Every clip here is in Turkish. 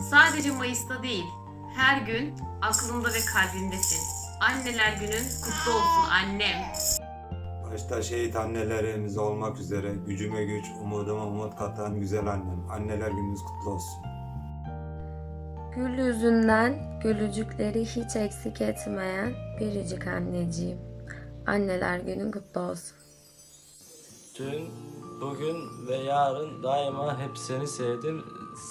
Sadece Mayıs'ta değil, her gün aklında ve kalbindesin. Anneler günün kutlu olsun annem. Başta şehit annelerimiz olmak üzere gücüme güç, umuduma umut katan güzel annem. Anneler gününüz kutlu olsun. Gül yüzünden gülücükleri hiç eksik etmeyen biricik anneciğim. Anneler günün kutlu olsun. Dün, bugün ve yarın daima hep seni sevdim,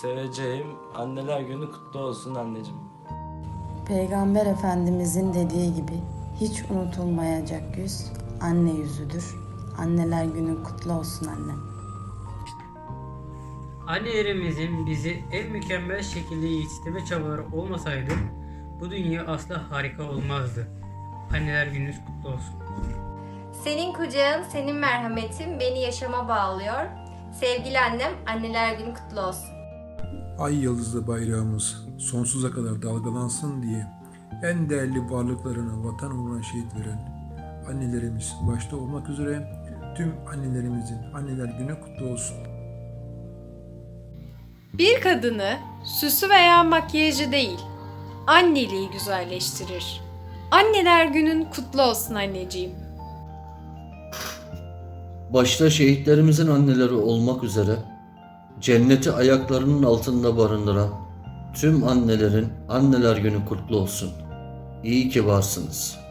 seveceğim. Anneler günü kutlu olsun anneciğim. Peygamber Efendimizin dediği gibi hiç unutulmayacak yüz anne yüzüdür. Anneler günün kutlu olsun annem. Annelerimizin bizi en mükemmel şekilde yetiştirme çabaları olmasaydı bu dünya asla harika olmazdı. Anneler gününüz kutlu olsun. Senin kucağın, senin merhametin beni yaşama bağlıyor. Sevgili annem, anneler günü kutlu olsun. Ay yıldızlı bayrağımız sonsuza kadar dalgalansın diye en değerli varlıklarını vatan uğruna şehit veren annelerimiz başta olmak üzere tüm annelerimizin anneler günü kutlu olsun. Bir kadını süsü veya makyajı değil, anneliği güzelleştirir. Anneler günün kutlu olsun anneciğim. Başta şehitlerimizin anneleri olmak üzere cenneti ayaklarının altında barındıran tüm annelerin anneler günü kutlu olsun. İyi ki varsınız.''